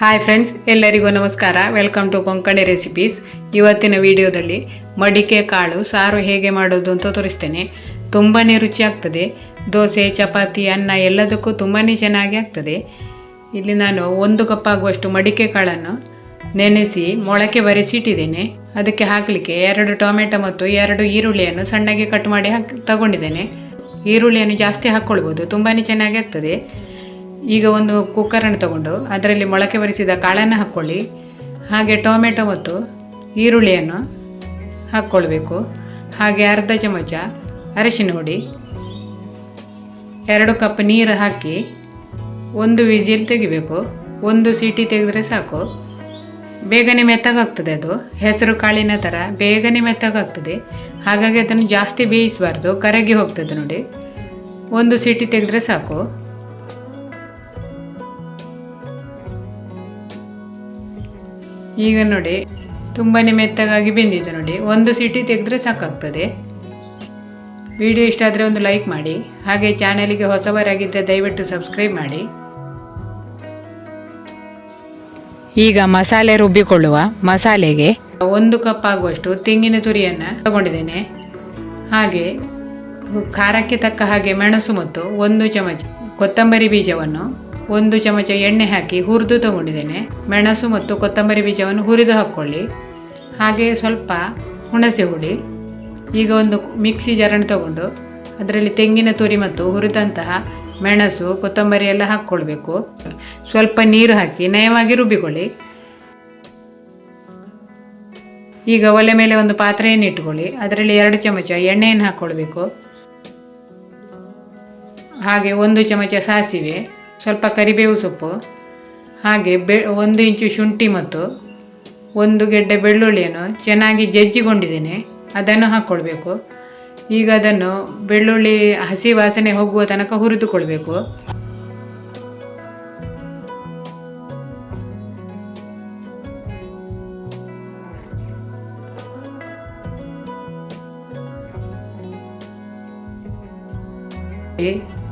Hi friends ಎಲ್ಲರಿಗೂ ನಮಸ್ಕಾರ. Welcome to Konkani recipes ಇವತ್ತಿನ ವಿಡಿಯೋದಲ್ಲಿ ಮಡಿಕೆ ಕಾಳು, ಸಾರು ಹೇಗೆ ಮಾಡೋದು ಅಂತ ತೋರಿಸ್ತೇನೆ. ತುಂಬಾ ರುಚಿಯಾಗ್ತದೆ. ದೋಸೆ, ಚಪಾತಿ, ಅನ್ನ ಎಲ್ಲದಕ್ಕೂ ತುಂಬಾ ಚೆನ್ನಾಗಿ ಆಗ್ತದೆ. ಇಲ್ಲಿ ನಾನು ಒಂದು ಕಪ್ ಆಗುವಷ್ಟು ಮಡಿಕೆ ಕಾಳನ್ನು ನೆನೆಸಿ ಮೊಳಕೆ ಬರೆಸಿಟ್ಟಿದ್ದೇನೆ. ಅದಕ್ಕೆ ಹಾಕಲಿಕ್ಕೆ ಎರಡು ಟೊಮೆಟೊ ಮತ್ತು ಎರಡು ಈರುಳ್ಳಿಯನ್ನು ಸಣ್ಣಗೆ ಕಟ್ ಮಾಡಿ ಹಾಕಿ, ತಗೊಂಡಿದ್ದೇನೆ. ಈರುಳ್ಳಿಯನ್ನು ಜಾಸ್ತಿ ಹಾಕ್ಕೊಳ್ಬೋದು. ತುಂಬಾ ಚೆನ್ನಾಗಿ ಆಗ್ತದೆ. ಈಗ ಒಂದು ಕುಕ್ಕರನ್ನು ತಗೊಂಡು ಅದರಲ್ಲಿ ಮೊಳಕೆ ಬರಿಸಿದ ಕಾಳನ್ನು ಹಾಕ್ಕೊಳ್ಳಿ. ಹಾಗೆ ಟೊಮೆಟೊ ಮತ್ತು ಈರುಳ್ಳಿಯನ್ನು ಹಾಕ್ಕೊಳ್ಬೇಕು. ಹಾಗೆ ಅರ್ಧ ಚಮಚ ಅರಶಿನ ಹುಡಿ, ಎರಡು ಕಪ್ ನೀರು ಹಾಕಿ ಒಂದು ವಿಜಿಲ್ ತೆಗಿಬೇಕು. ಒಂದು ಸೀಟಿ ತೆಗೆದ್ರೆ ಸಾಕು. ಬೇಗನೆ ಮೆತ್ತಗಾಗ್ತದೆ ಅದು. ಹೆಸರು ಕಾಳಿನ ಥರ ಬೇಗನೆ ಮೆತ್ತಗಾಗ್ತದೆ. ಹಾಗಾಗಿ ಅದನ್ನು ಜಾಸ್ತಿ ಬೇಯಿಸಬಾರ್ದು. ಕರಗಿ ಹೋಗ್ತದೆ ನೋಡಿ. ಒಂದು ಸೀಟಿ ತೆಗೆದ್ರೆ ಸಾಕು. ಈಗ ನೋಡಿ ತುಂಬಾ ಮೆತ್ತಗಾಗಿ ಬೆಂದಿದೆ ನೋಡಿ. ಒಂದು ಸಿಟಿ ತೆಗೆದ್ರೆ ಸಾಕಾಗ್ತದೆ. ವಿಡಿಯೋ ಇಷ್ಟ ಆದರೆ ಒಂದು ಲೈಕ್ ಮಾಡಿ. ಹಾಗೆ ಚಾನೆಲಿಗೆ ಹೊಸಬರಾಗಿದ್ದರೆ ದಯವಿಟ್ಟು ಸಬ್ಸ್ಕ್ರೈಬ್ ಮಾಡಿ. ಈಗ ಮಸಾಲೆ ರುಬ್ಬಿಕೊಳ್ಳುವ ಮಸಾಲೆಗೆ ಒಂದು ಕಪ್ ಆಗುವಷ್ಟು ತೆಂಗಿನ ತುರಿಯನ್ನು ತಗೊಂಡಿದ್ದೇನೆ. ಹಾಗೆ ಖಾರಕ್ಕೆ ತಕ್ಕ ಹಾಗೆ ಮೆಣಸು ಮತ್ತು ಒಂದು ಚಮಚ ಕೊತ್ತಂಬರಿ ಬೀಜವನ್ನು ಒಂದು ಚಮಚ ಎಣ್ಣೆ ಹಾಕಿ ಹುರಿದು ತಗೊಂಡಿದ್ದೇನೆ. ಮೆಣಸು ಮತ್ತು ಕೊತ್ತಂಬರಿ ಬೀಜವನ್ನು ಹುರಿದು ಹಾಕ್ಕೊಳ್ಳಿ ಹಾಗೆ ಸ್ವಲ್ಪ ಹುಣಸೆ ಹುಳಿ, ಈಗ ಒಂದು ಮಿಕ್ಸಿ ಜರಣ ತಗೊಂಡು ಅದರಲ್ಲಿ ತೆಂಗಿನ ತುರಿ ಮತ್ತು ಹುರಿದಂತಹ ಮೆಣಸು, ಕೊತ್ತಂಬರಿ ಎಲ್ಲ ಹಾಕ್ಕೊಳ್ಬೇಕು. ಸ್ವಲ್ಪ ನೀರು ಹಾಕಿ ನಯವಾಗಿ ರುಬ್ಬಿಕೊಳ್ಳಿ. ಈಗ ಒಲೆ ಮೇಲೆ ಒಂದು ಪಾತ್ರೆಯನ್ನು ಇಟ್ಕೊಳ್ಳಿ. ಅದರಲ್ಲಿ ಎರಡು ಚಮಚ ಎಣ್ಣೆಯನ್ನು ಹಾಕ್ಕೊಳ್ಬೇಕು. ಹಾಗೆ ಒಂದು ಚಮಚ ಸಾಸಿವೆ ಸ್ವಲ್ಪ ಕರಿಬೇವು ಸೊಪ್ಪು, ಹಾಗೆ ಬೆ, ಒಂದು ಇಂಚು ಶುಂಠಿ ಮತ್ತು ಒಂದು ಗೆಡ್ಡೆ ಬೆಳ್ಳುಳ್ಳಿಯನ್ನು ಚೆನ್ನಾಗಿ ಜಜ್ಜಿಕೊಂಡಿದ್ದೇನೆ ಅದನ್ನು ಹಾಕ್ಕೊಳ್ಬೇಕು. ಈಗ ಅದನ್ನು ಬೆಳ್ಳುಳ್ಳಿ ಹಸಿ ವಾಸನೆ ಹೋಗುವ ತನಕ ಹುರಿದುಕೊಳ್ಬೇಕು.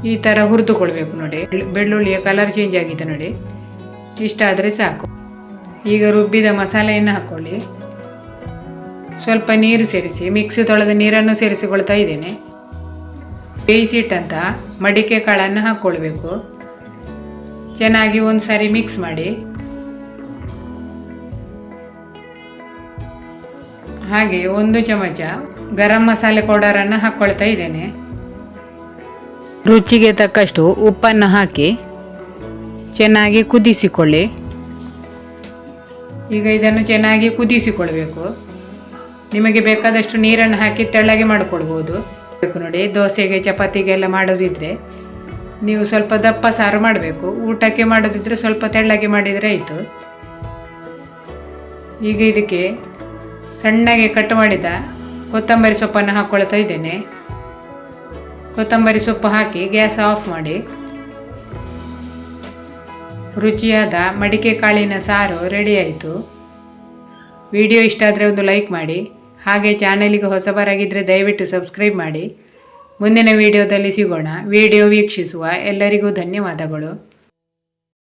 ಈ ಥರ ಹುರಿದುಕೊಳ್ಬೇಕು ನೋಡಿ. ಬೆಳ್ಳುಳ್ಳಿಯ ಕಲರ್ ಚೇಂಜ್ ಆಗಿದೆ ನೋಡಿ. ಇಷ್ಟಾದರೆ ಸಾಕು. ಈಗ ರುಬ್ಬಿದ ಮಸಾಲೆಯನ್ನು ಹಾಕ್ಕೊಳ್ಳಿ ಸ್ವಲ್ಪ ನೀರು ಸೇರಿಸಿ ಮಿಕ್ಸಿ ತೊಳೆದ ನೀರನ್ನು ಸೇರಿಸಿಕೊಳ್ತಾ ಇದ್ದೇನೆ. ಬೇಯಿಸಿಟ್ಟಂತ ಮಡಿಕೆ ಕಾಳನ್ನು ಹಾಕ್ಕೊಳ್ಬೇಕು ಚೆನ್ನಾಗಿ ಒಂದು ಸಾರಿ ಮಿಕ್ಸ್ ಮಾಡಿ. ಹಾಗೆ ಒಂದು ಚಮಚ ಗರಂ ಮಸಾಲೆ ಪೌಡರನ್ನು ಹಾಕ್ಕೊಳ್ತಾ ಇದ್ದೇನೆ. ರುಚಿಗೆ ತಕ್ಕಷ್ಟು ಉಪ್ಪನ್ನು ಹಾಕಿ ಚೆನ್ನಾಗಿ ಕುದಿಸಿಕೊಳ್ಳಿ. ಈಗ ಇದನ್ನು ಚೆನ್ನಾಗಿ ಕುದಿಸಿಕೊಳ್ಬೇಕು. ನಿಮಗೆ ಬೇಕಾದಷ್ಟು ನೀರನ್ನು ಹಾಕಿ ತೆಳ್ಳಗೆ ಮಾಡಿಕೊಳ್ಬೋದು. ನೋಡಿ, ದೋಸೆಗೆ ಚಪಾತಿಗೆಲ್ಲ ಮಾಡೋದಿದ್ರೆ ನೀವು ಸ್ವಲ್ಪ ದಪ್ಪ ಸಾರು ಮಾಡಬೇಕು. ಊಟಕ್ಕೆ ಮಾಡೋದಿದ್ರೆ ಸ್ವಲ್ಪ ತೆಳ್ಳಗೆ ಮಾಡಿದರೆ ಆಯಿತು. ಈಗ ಇದಕ್ಕೆ ಸಣ್ಣಗೆ ಕಟ್ ಮಾಡಿದ ಕೊತ್ತಂಬರಿ ಸೊಪ್ಪನ್ನು ಹಾಕ್ಕೊಳ್ತಾ ಇದ್ದೇನೆ. ಕೊತ್ತಂಬರಿ ಸೊಪ್ಪು ಹಾಕಿ ಗ್ಯಾಸ್ ಆಫ್ ಮಾಡಿ. ರುಚಿಯಾದ ಮಡಿಕೆ ಕಾಳಿನ ಸಾರು ರೆಡಿ ಆಯಿತು. ವಿಡಿಯೋ ಇಷ್ಟ ಆದರೆ ಒಂದು ಲೈಕ್ ಮಾಡಿ. ಹಾಗೆ ಚಾನಲಿಗೆ ಹೊಸಬರಾಗಿದ್ದರೆ ದಯವಿಟ್ಟು ಸಬ್ಸ್ಕ್ರೈಬ್ ಮಾಡಿ. ಮುಂದಿನ ವಿಡಿಯೋದಲ್ಲಿ ಸಿಗೋಣ. ವಿಡಿಯೋ ವೀಕ್ಷಿಸುವ ಎಲ್ಲರಿಗೂ ಧನ್ಯವಾದಗಳು.